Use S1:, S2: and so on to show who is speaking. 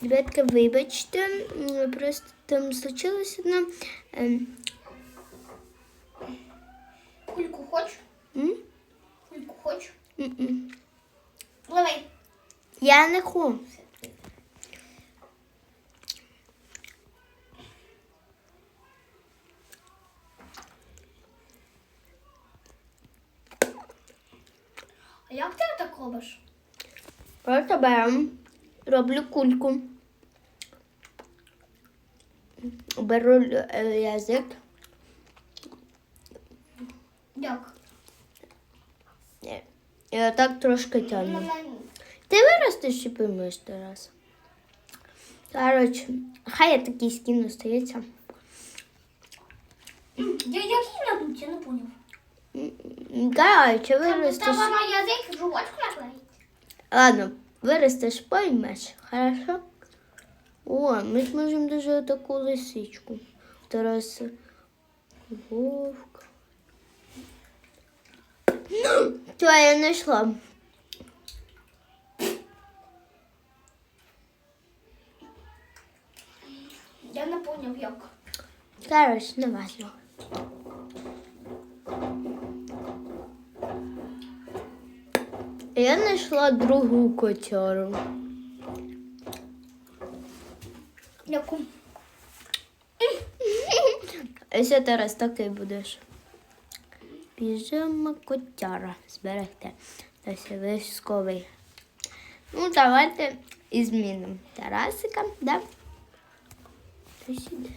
S1: Ребятка, вибачте, просто там случилось одне. ем,
S2: Кульку хочеш? Кульку хочеш?
S1: М-м. Я не хочу.
S2: А як ти так робиш?
S1: Просто беру, роблю кульку. Беру е, язик.
S2: Як?
S1: е, І отак трошки тягну.
S2: Ну,
S1: Ти виростеш і поймеш Тарас. Коротше, хай я такий скін остається.
S2: Я який надуть, я не поняв.
S1: Коротше,
S2: Там
S1: виростеш.
S2: треба на язик жувачку наклеїти.
S1: Ладно, виростеш, поймеш. Хорошо? О, ми ж можемо даже таку лисичку. Тарас. Вовк. Що, я знайшла.
S2: Я не поняв як.
S1: Коротше, не важно. Я знайшла другу котяру.
S2: Яку?
S1: Ось зараз такий будеш. Піжама котяра. Зберегте. Це військовий. Ну, давайте і змінимо Тарасика, да? Та сюди.